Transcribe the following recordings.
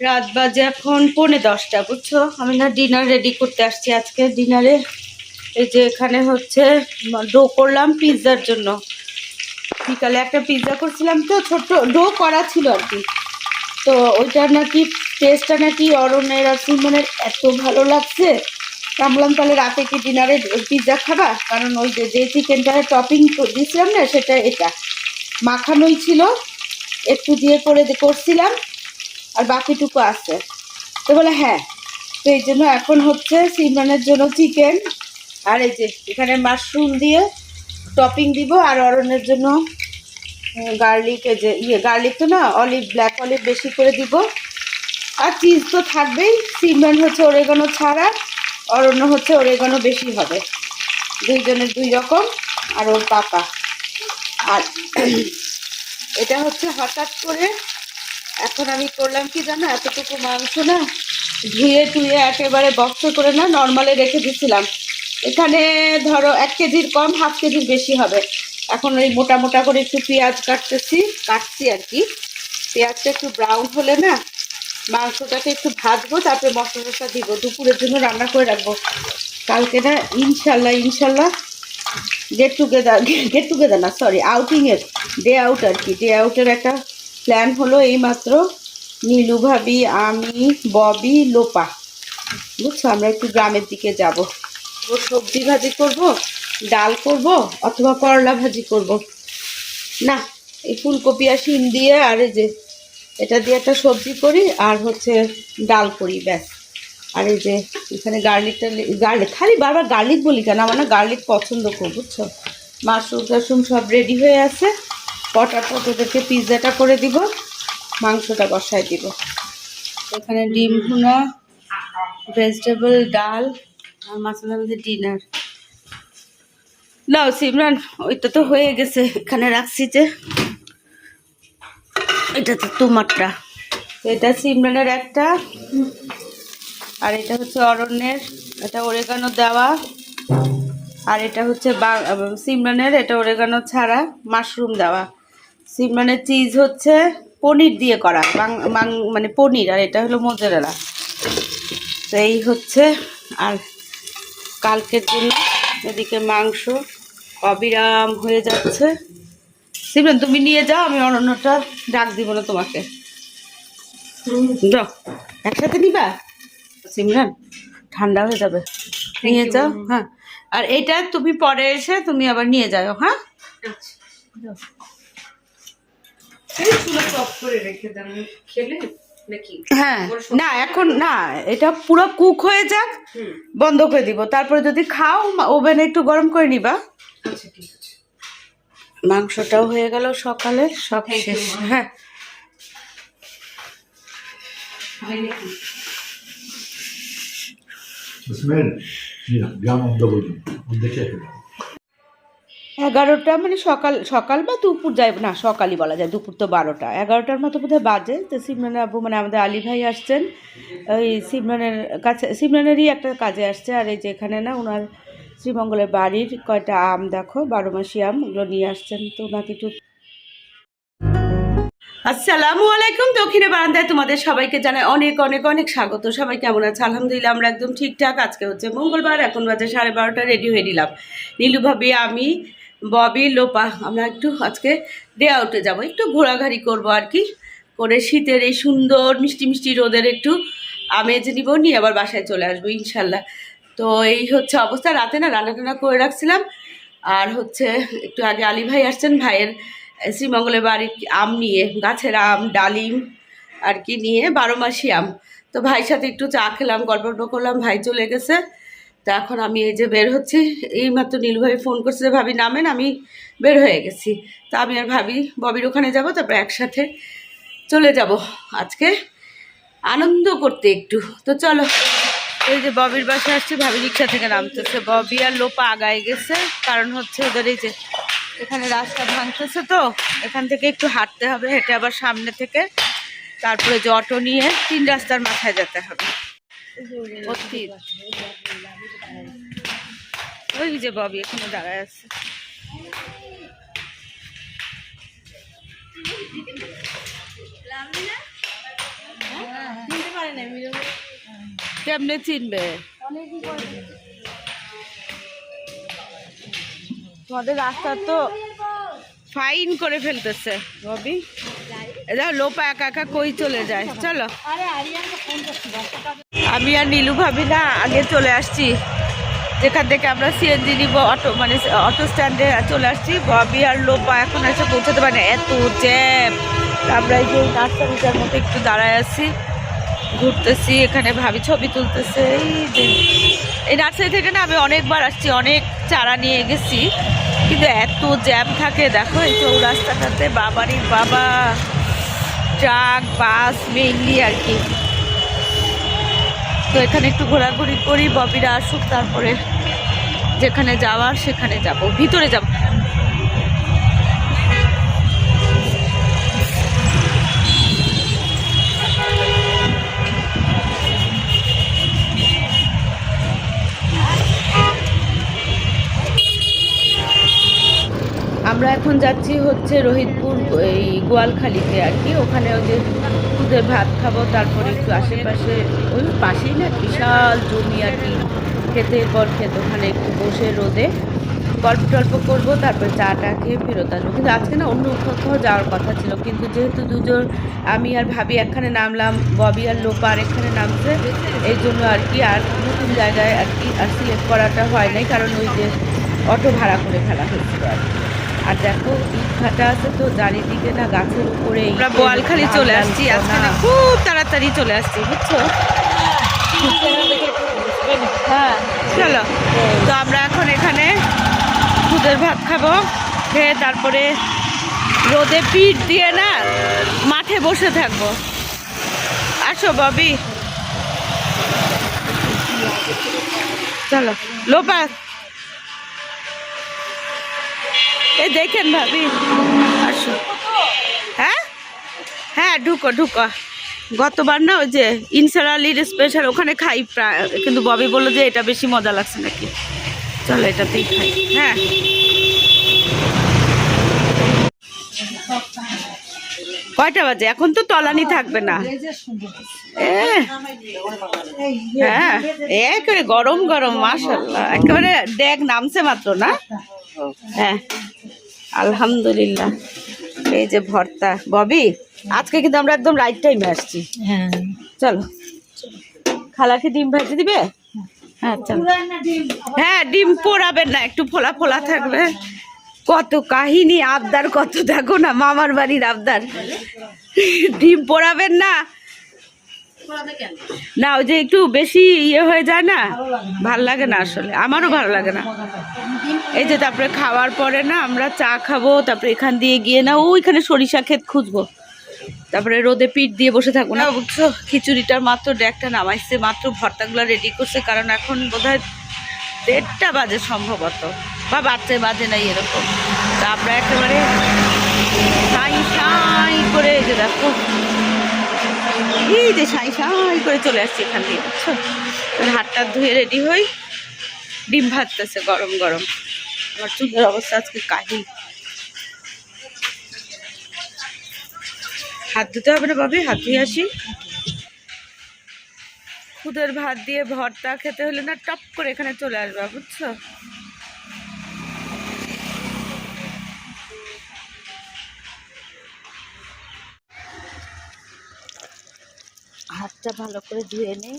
রাত বাজে এখন পৌনে দশটা, বুঝছ? আমি না ডিনার রেডি করতে আসছি আজকে। ডিনারে এই যে এখানে হচ্ছে ডো করলাম পিৎজার জন্য। বিকালে একটা পিৎজা করছিলাম তো ছোট ডো করা ছিল আর কি। তো ওইটা নাকি টেস্টটা নাকি অরণ্যের আর সুমনের এত ভালো লাগছে। বললাম তাহলে রাতে কি ডিনারে পিৎজা খাবা? কারণ ওই যে যে চিকেনটা টপিং দিয়েছিলাম না, সেটা এটা। মাখানোই ছিল। একটু দিয়ে করে করছিলাম। আর বাকিটুকু আছে। তো বলে হ্যাঁ। তো এই জন্য এখন হচ্ছে সিমরানের জন্য চিকেন, আর এই যে এখানে মাশরুম দিয়ে টপিং দিব, আর অরণ্যের জন্য গার্লিক, এই যে ইয়ে গার্লিক তো না, অলিভ, ব্ল্যাক অলিভ বেশি করে দিব। আর চিজ তো থাকবেই, সিমরান হচ্ছে ওরেগানো ছাড়া, অরণ্য হচ্ছে ওরেগানো বেশি হবে। দুইজনের দুই রকম, আর ওর পাপা। আর এটা হচ্ছে হঠাৎ করে এখন আমি করলাম কি জানো? এতটুকু মাংস না ধুয়ে টুয়ে একেবারে বক্স করে না নর্মালে রেখে দিছিলাম। এখানে ধরো এক কেজির কম, হাফ কেজির বেশি হবে। এখন ওই মোটা মোটা করে একটু পেঁয়াজ কাটতেছি, কাটছি আর কি। পেঁয়াজটা একটু ব্রাউন হলে না মাংসটাকে একটু ভাজবো, তারপরে মশলা টশলা দিব। দুপুরের জন্য রান্না করে রাখব। কালকে না ইনশাল্লাহ ইনশাল্লাহ গেট টুগেদার গেট টুগেদার না সরি আউটিংয়ের ডে আউট আর কি। ডে আউটের একটা প্ল্যান হলো এইমাত্র নীলু ভাবি, আমি, ববি, লোপা। বুঝছ? আমরা একটু গ্রামের দিকে যাব। সবজি ভাজি করব, ডাল করব, অথবা করলা ভাজি করব। না, এই ফুলকপি আর শিম দিয়ে আর এই যে এটা দিয়ে একটা সবজি করি আর হচ্ছে ডাল করি, ব্যাস। আর এই যে এখানে গার্লিকটা গার্লিক খালি বারবার গার্লিক বলি কেন? আমার না গার্লিক পছন্দ খুব, বুঝছ? মাশরুম টাশরুম সব রেডি হয়ে আছে। পটাপট ওদেরকে পিৎজাটা করে দিব? মাংসটা বসায় দিব। এখানে ডিম ভুনা ভেজিটেবল ডাল, আর মাছের মধ্যে ডিনার নাও সিমরান, ওইটা তো হয়ে গেছে। এখানে রাখছি যে, এটা তো তোমারটা। এটা সিমরানের একটা। আর এটা হচ্ছে অরণ্যের, এটা ওরেগানো দেওয়া। আর এটা হচ্ছে সিমরানের, এটা ওরেগানো ছাড়া মাশরুম দেওয়া। সিমরানের চিজ হচ্ছে পনির দিয়ে করা মানে পনির আর এটা হলো মোজারেলা। তো এই হচ্ছে আর কালকের জন্য এদিকে মাংস অবিরাম হয়ে যাচ্ছে। সিমরান তুমি নিয়ে যাও আমি অরণ্যটা ডাক দিব না তোমাকে। যাও একসাথে নিবা? সিমরান ঠান্ডা হয়ে যাবে। নিয়ে যাও হ্যাঁ। আর এটা তুমি পরে এসে তুমি আবার নিয়ে যাও হ্যাঁ? যাও। হ্যাঁ না এখন না এটা পুরো কুক হয়ে যাক বন্ধ করে দিব তারপরে যদি খাও ওভেনে একটু গরম করে নিবা মাংসটাও হয়ে গেল সকালে সব শেষ হ্যাঁ Bismillah. Mira, abbiamo un dopo un decreto. এগারোটা মানে সকাল সকাল বা দুপুর যায়, না, সকালই বলা যায়, দুপুর তো বারোটা। এগারোটার মতো বোধহয় বাজে তো সিমরানের আব্বু মানে আমাদের আলী ভাই আসছেন, ওই সিমরানের কাছে, সিমরানেরই একটা কাজে আসছে, আর এই যে এখানে না ওনার শ্রীমঙ্গলের বাড়ির কয়টা আম দেখো, বারো মাসি আম, ওগুলো নিয়ে আসছেন, তো ওনাকে একটু আসসালামু আলাইকুম, দক্ষিণে বারান্দায় তোমাদের সবাইকে জানাই অনেক অনেক অনেক স্বাগত। সবাই কেমন আছে? আলহামদুলিল্লাহ, আমরা একদম ঠিকঠাক। আজকে হচ্ছে মঙ্গলবার, এখন বাজে সাড়ে বারোটা রেডি হয়ে নিলাম। নীলু ভাবি, আমি ববি, লোপা, আমরা একটু আজকে ডে আউটে যাব। একটু ঘোরাঘুরি করব আর কি। করে শীতের এই সুন্দর মিষ্টি মিষ্টি রোদের একটু আমেজ নিব, নিয়ে আবার বাসায় চলে আসব, ইনশাল্লাহ। তো এই হচ্ছে অবস্থা। রাতে না রান্না টান্না করে রাখছিলাম। আর হচ্ছে একটু আগে আলী ভাই আসছেন, ভাইয়ের শ্রীমঙ্গলের বাড়ির আম নিয়ে, গাছের আম, ডালিম আর কি নিয়ে, বারো মাসি আম। তো ভাইয়ের সাথে একটু চা খেলাম, গল্প করলাম, ভাই চলে গেছে। তো এখন আমি এই যে বের হচ্ছি এই মাত্র নীল ভাই ফোন করছে যে ভাবি নামেন আমি বের হয়ে গেছি। তো আমি আর ভাবি ববির ওখানে যাব তারপর একসাথে চলে যাব আজকে আনন্দ করতে একটু। তো চলো এই যে ববির বাসে আসছে ভাবি রিক্সা থেকে নামতেছে। ববি আর লোপা আগায় গেছে কারণ হচ্ছে ওদের এই যে এখানে রাস্তা ভাঙতেছে তো এখান থেকে একটু হাঁটতে হবে হেঁটে আবার সামনে থেকে তারপরে যে অটো নিয়ে তিন রাস্তার মাথায় যেতে হবে। ওই যে ববি এখানে দাঁড়ায় আছে। কেমনে চিনবে? তোমাদের রাস্তা তো ফাইন করে ফেলতেছে, ববি। এটা লোপা একা একা কই চলে যায়? চলো। আমি আর নীলু ভাবি না, আগে চলে আসছি। যেখান থেকে আমরা সিএনজি নিব, অটো মানে অটো স্ট্যান্ডে চলে আসছি। ববি আর লোপা এখন এসে পৌঁছাতে পারে এত জ্যাম আমরা এই যে নার্সারিটার মতো একটু দাঁড়ায় আছি, ঘুরতেছি, এখানে ভাবি ছবি তুলতেছে। এই যে, এই নার্সারি থেকে না আমি অনেকবার আসছি, অনেক চারা নিয়ে গেছি। কিন্তু এত জ্যাম থাকে, দেখো এই চৌরাস্তাটাতে। বাবারই বাবা। ট্রাক, বাস মেইনলি আর কি। তো এখানে একটু ঘোরাঘুরি করি, ববিরা আসুক, তারপরে যেখানে যাওয়ার সেখানে যাব, ভিতরে যাব। আমরা এখন যাচ্ছি হচ্ছে রোহিতপুর, এই গোয়ালখালিতে আর কি, ওখানে ওই যে দুধের ভাত খাব, তারপরে একটু আশেপাশে, ওই পাশেই না বিশাল জমি আর কি খেতের পর খেত, ওখানে একটু বসে রোদে গল্প টল্প করব, তারপরে চা টা খেয়ে ফেরত আসব কিন্তু আজকে না অন্য কোথাও যাওয়ার কথা ছিল, কিন্তু যেহেতু দুজন, আমি আর ভাবি একখানে নামলাম, ববি আর লোপা আর এখানে নামছে, এই জন্য আর কি, আর নতুন জায়গায় আর কি আর সিলেক্ট করাটা হয় নাই, কারণ ওই যে অটো ভাড়া করে ফেলা হয়েছিল আর কি। আর দেখো ইট ভাটা আছে তো চারিদিকে না গাছের উপরে আমরা বোয়ালখালি চলে আসছি আজকে না। খুব তাড়াতাড়ি চলে আসছি বুঝছ? হ্যাঁ। চলো তো আমরা এখন এখানে দুধের ভাত খাব খেয়ে তারপরে রোদে পিঠ দিয়ে না মাঠে বসে থাকব। আসো ববি। চলো লোপা এই দেখেন ভাবি। আসো। হ্যাঁ? হ্যাঁ ঢুকো ঢুকো। গতবার না ওই যে ইনসার আলীর স্পেশাল, ওখানে খাই প্রায়। কিন্তু ববি বলল যে এটা বেশি মজা লাগছে নাকি। চলো এটাতেই খাই। হ্যাঁ। কয়টা বাজে? এখন তো তলানি থাকবে না। হ্যাঁ গরম গরম মাসাল্লাহ একেবারে ড্যাগ নামছে মাত্র না? হ্যাঁ। আলহামদুলিল্লাহ। এই যে ভর্তা। ববি আজকে কিন্তু আমরা একদম রাইট টাইমে আসছি। হ্যাঁ। চলো। খালাকে ডিম ভাজি দিবে? হ্যাঁ। চলো হ্যাঁ ডিম পোড়াবেন না একটু ফোলা ফোলা থাকবে। কত কাহিনী আবদার কত দেখো না মামার বাড়ির আবদার। ডিম পোড়াবেন না? না ওই যে একটু বেশি ইয়ে হয়ে যায় না? ভালো লাগে না আসলে। আমারও ভালো লাগে না। এই যে তারপরে খাওয়ার পরে না আমরা চা খাব, তারপরে এখান দিয়ে গিয়ে না ওইখানে সরিষা ক্ষেত খুঁজবো। তারপরে রোদে পিঠ দিয়ে বসে থাকব না। বুঝছ খিচুড়িটার মাত্র ডেকটা নামাইছে, মাত্র ভর্তাগুলো রেডি করছে, কারণ এখন বোধহয় দেড়টা বাজে সম্ভবত, বা বাজছে বাজে নাই এরকম। তা আমরা একেবারে সাই সাই করে যে দেখো, এই যে সাই সাই করে চলে আসছি এখান দিয়ে, বুঝছ? হাতটা ধুয়ে রেডি হই। ডিম ভাজতেছে গরম গরম। আমার চুলের অবস্থা, আজকে কাহিল। হাত ধুতে হবে না ভাবি? হাত ধুয়ে আসি। খুদের ভাত দিয়ে ভর্তা খেতে হলে না টপ করে এখানে চলে আসবে, বুঝছ? হাতটা ভালো করে ধুয়ে নেই।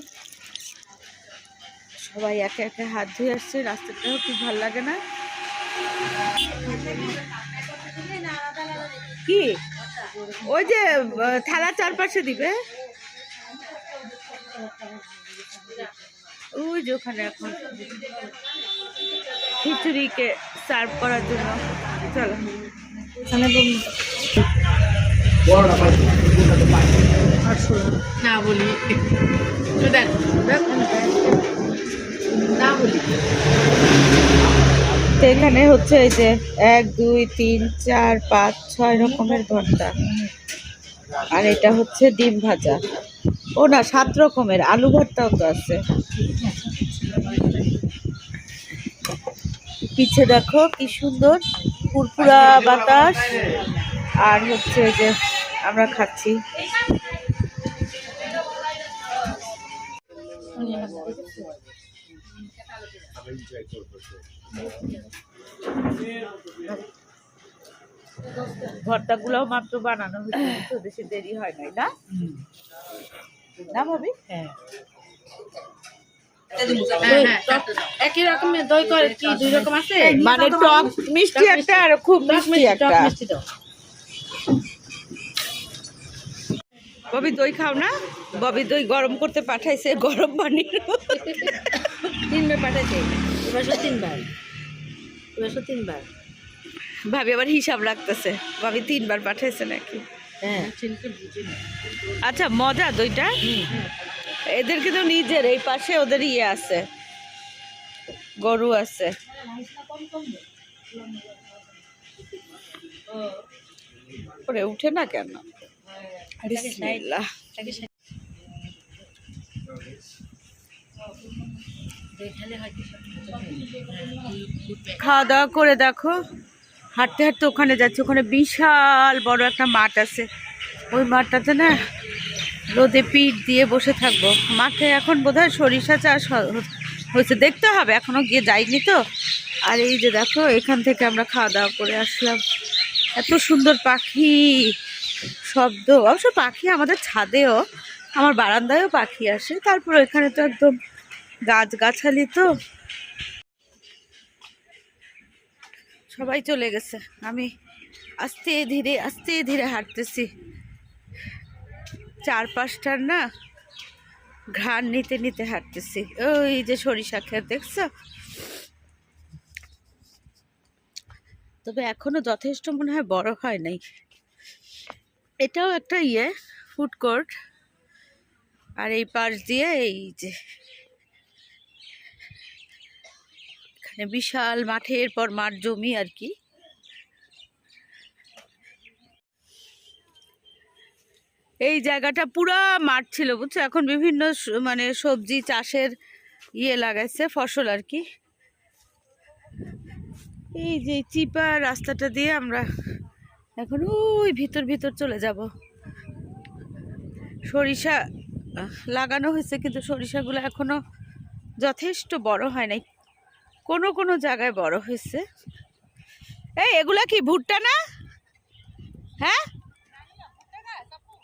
সবাই একে একে হাত ধুয়ে আসছে, রাস্তাটাও খুব ভালো লাগে না। কি? ওই যে থালা চারপাশে দিবে? ওই যে ওখানে এখন খিচুড়িকে সার্ভ করার জন্য। চলো। বড়টা এখানে হচ্ছে এই যে এক, দুই, তিন, চার, পাঁচ, ছয় রকমের ভর্তা। আর এটা হচ্ছে ডিম ভাজা। ও না, সাত রকমের। আলু ভর্তাও তো আছে। পিছে দেখো কি সুন্দর পুরপুরা বাতাস। আর হচ্ছে যে আমরা খাচ্ছি। ভর্তাগুলোও মাত্র বানানো হয়েছে তো দেরি হয় নাই না? না ভাবি? হ্যাঁ। হ্যাঁ একই রকমের দই করে কি দুই রকম আছে? মানে টক মিষ্টি একটা আর খুব মিষ্টি একটা। ববি দই খাও না? ববি দই গরম করতে পাঠাইছে গরম পানির তিনবার পাঠাইছে। তিনবার। তিনবার। ভাবি আবার হিসাব রাখতেছে। ভাবি তিনবার পাঠাইছে নাকি? হ্যাঁ। আচ্ছা মজা দইটা? এদের কিন্তু নিজের এই পাশে ওদের ইয়ে আছে। গরু আছে। ওরে উঠে না কেন? বিসমিল্লাহ। খাওয়া দাওয়া করে দেখো। হাঁটতে হাঁটতে ওখানে যাচ্ছে। ওখানে বিশাল বড় একটা মাঠ আছে। ওই মাঠটাতে না রোদে পিঠ দিয়ে বসে থাকব। মাঠে এখন বোধহয় সরিষা চাষ হয়েছে। দেখতে হবে এখনও গিয়ে যাইনি তো। আর এই যে দেখো, এখান থেকে আমরা খাওয়া দাওয়া করে আসলাম। এত সুন্দর পাখি শব্দ। অবশ্য পাখি আমাদের ছাদেও, আমার বারান্দায়ও পাখি আসে। তারপর এখানে তো একদম গাছগাছালি তো। সবাই চলে গেছে। আমি আস্তে ধীরে আস্তে ধীরে হাঁটতেছি। চারপাশটার না ঘ্রাণ নিতে নিতে হাঁটতেছি। ওই যে সরিষা ক্ষেত, দেখছ? তবে এখনও যথেষ্ট মনে হয় বড় হয় নাই। এটাও একটা ইয়ে ফুড কোর্ট আর এই পাশ দিয়ে এই যে এখানে বিশাল মাঠের পর মাঠ জমি আর কি। এই জায়গাটা পুরা মাঠ ছিল, বুঝছ? এখন বিভিন্ন মানে সবজি চাষের ইয়ে লাগাইছে, ফসল আর কি। এই যে চিপা রাস্তাটা দিয়ে আমরা এখন ওই ভিতর ভিতর চলে যাব। সরিষা লাগানো হয়েছে, কিন্তু সরিষাগুলো এখনও যথেষ্ট বড় হয় নাই। কোনো কোনো জায়গায় বড় হয়েছে। এই, এগুলা কি ভুট্টা না? হ্যাঁ?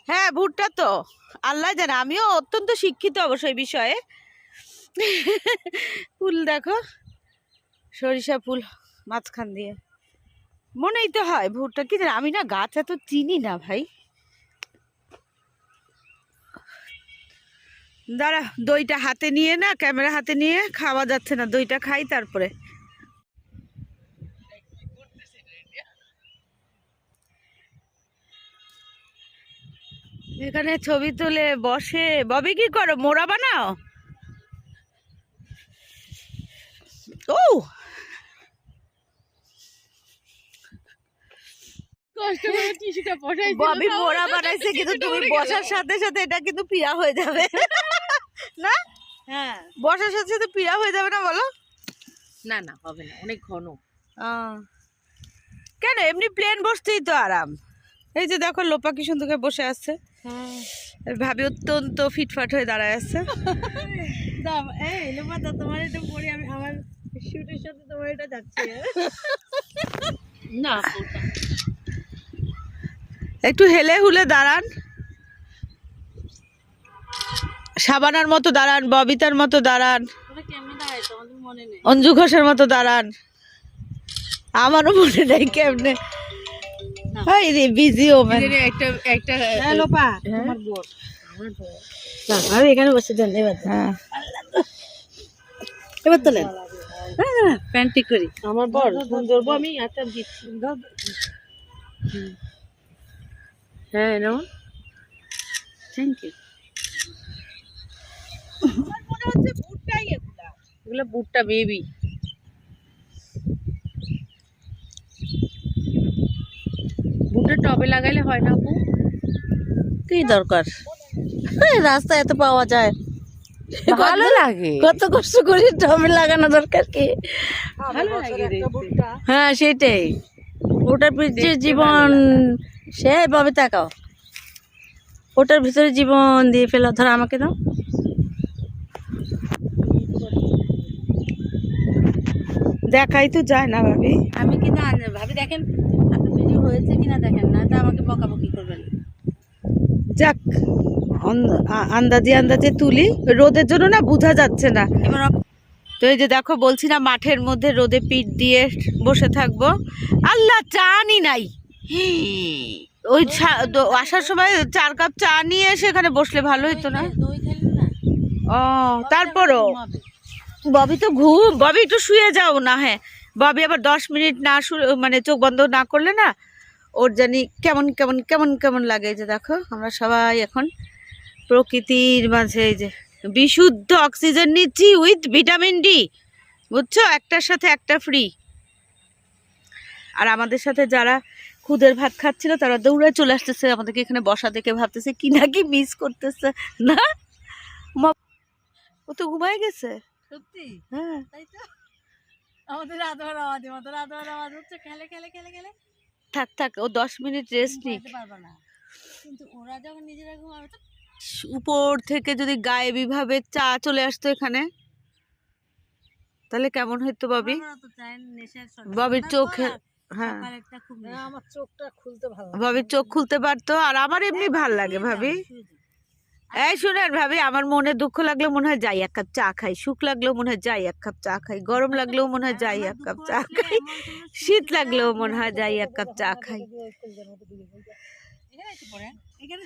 হ্যাঁ ভুট্টা তো। আল্লাহ জানে, আমিও অত্যন্ত শিক্ষিত অবশ্যই বিষয়ে। ফুল দেখো, সরিষা ফুল মাঝখান দিয়ে। মনেই তো হয়, ভুট্টা কি আমি না গাছ এত চিনি না ভাই। দাঁড়া দইটা হাতে নিয়ে না ক্যামেরা হাতে নিয়ে খাওয়া যাচ্ছে না দইটা খাই তারপরে। এখানে ছবি তুলে বসে। ববি কি করো? মোড়া বানাও? ও! ববি মোড়া বানাইছে কিন্তু তুমি বসার সাথে সাথে এটা কিন্তু পিড়া হয়ে যাবে। না? হ্যাঁ। বসার সাথে সাথে পিড়া হয়ে যাবে না বলো? না না হবে না অনেক ঘন। কেন? এমনি প্লেন বসতেই তো আরাম। এই যে দেখো লোপা কি সুন্দর করে বসে আছে। আর ভাবি অত্যন্ত ফিটফাট হয়ে দাঁড়ায় আছে। এই লোপাতা তোমার এটা পরে আমি আমার শুটের সাথে তোমার এটা যাচ্ছে। না একটু হেলে হুলে দাঁড়ান। সাবানার মতো দাঁড়ান ববিতার মতো দাঁড়ান। অঞ্জু ঘোষের মতো দাঁড়ান। আমারও মনে নেই কেমনে। হাই রে বিজি এখানে একটা একটা হ্যাঁ, আমার বোন আমি এখানে বসে দেন এবার হ্যাঁ। এবার তো নেন। প্যান্ট করি। আমার বর ধরবো আমি একটা দিচ্ছি। হ্যাঁ থ্যাংক ইউ মনে হচ্ছে ভুট্টাই এগুলা বুটটা বেবি বুটটা টবে লাগাইলে হয় না আপু? কি দরকার? রাস্তায় এত পাওয়া যায়। ভালো লাগে। কত কষ্ট করে টবে লাগানো দরকার কি? ভালো লাগে হ্যাঁ সেটাই। ওটার পিছিয়ে জীবন সে ভাবে তাকাও। ওটার ভিতরে জীবন দিয়ে ফেলো। ধর আমাকে দাও। দেখাই তো যায় না ভাবি। আমি কিন্তু ভাবি দেখেন আপনার ভিডিও হয়েছে কিনা দেখেন না তা আমাকে বকাবকি করবেন। যাক আন্দাজে আন্দাজে তুলি রোদের জন্য না বোঝা যাচ্ছে না। এবার আপ- তো এই যে দেখো বলছি না মাঠের মধ্যে রোদে পিঠ দিয়ে বসে থাকব। আল্লাহ চানি নাই। ওই আসার সময় চার কাপ চা নিয়ে এসে এখানে বসলে ভালো হতো না? ও তারপরও। ববি তো ঘুম, ববি একটু শুয়ে যাও না হ্যাঁ। ববি আবার দশ মিনিট না মানে চোখ বন্ধ না করলে না, ওর জানি কেমন কেমন কেমন কেমন লাগে যে দেখো, আমরা সবাই এখন প্রকৃতির মাঝে এই যে বিশুদ্ধ অক্সিজেন নিচ্ছি উইথ ভিটামিন ডি, বুঝছ? একটার সাথে একটা ফ্রি। আর আমাদের সাথে যারা খুদের ভাত খাচ্ছিল, তারা দৌড়ে চলে আসতেছে, আমাদেরকে এখানে বসা দেখে ভাবতেছে, কি না কি মিস করতেছে, না? ও তো ঘুমায় গেছে? সত্যি? হ্যাঁ। তাই তো? আমাদের আধবার আওয়াজ আমাদের আওয়াজ হচ্ছে খেলে খেলে খেলে খেলে। থাক থাক ও দশ মিনিট রেস্ট নিক। পারবে না। কিন্তু ওরা যখন নিজেরা ঘুমাবে তো উপর থেকে যদি গায়েবী ভাবে চা চলে আসতো এখানে তাহলে কেমন হইতো ববি ববির চোখে হ্যাঁ। আমার চোখটা খুলতে ভালো ববির চোখ খুলতে পারতো আর আমার এমনি ভালো লাগে ভাবি। এই শুনেন ভাবি আমার মনে দুঃখ লাগলেও মনে হয় যাই এক কাপ চা খাই সুখ লাগলেও মনে হয় যাই এক কাপ চা খাই গরম লাগলেও মনে হয় যাই এক কাপ চা খাই শীত লাগলেও মনে হয় যাই এক কাপ চা খাই।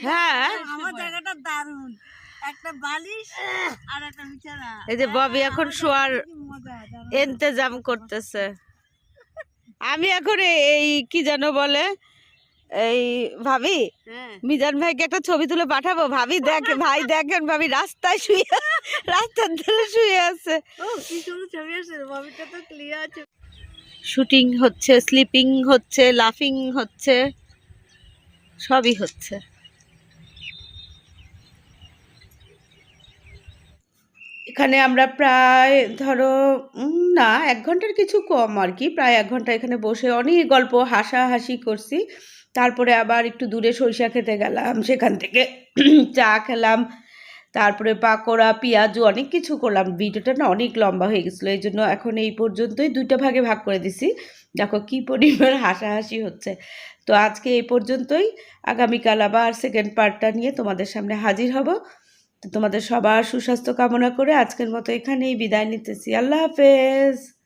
হ্যাঁ? আমার জায়গাটা দারুণ। একটা বালিশ আর একটা বিছানা। এই যে ববি এখন শোয়ার ইন্তজাম করতেছে। আমি এখন এই কি যেন বলে এই ভাবি হ্যাঁ। মিজান ভাইকে একটা ছবি তুলে পাঠাবো। ভাবি দেখে ভাই দেখেন ভাবি রাস্তায় শুয়ে রাস্তার ধারে শুয়ে আছে। শুটিং হচ্ছে স্লিপিং হচ্ছে লাফিং হচ্ছে সবই হচ্ছে। এখানে আমরা প্রায় ধরো না এক ঘণ্টার কিছু কম আর কি। প্রায় এক ঘণ্টা এখানে বসে অনেক গল্প হাসাহাসি করছি। তারপরে আবার একটু দূরে সরিষা খেতে গেলাম, সেখান থেকে চা খেলাম, তারপরে পাকোড়া, পেঁয়াজু অনেক কিছু করলাম। ভিডিওটা না অনেক লম্বা হয়ে গেছিল এই জন্য এখন এই পর্যন্তই। দুইটা ভাগে ভাগ করে দিছি। দেখো কী পরিমাণ হাসাহাসি হচ্ছে। তো আজকে এই পর্যন্তই। আগামীকাল আবার সেকেন্ড পার্টটা নিয়ে তোমাদের সামনে হাজির হব। তো তোমাদের সবার সুস্বাস্থ্য কামনা করে আজকের মতো এখানেই বিদায় নিতেছি। আল্লাহ হাফেজ।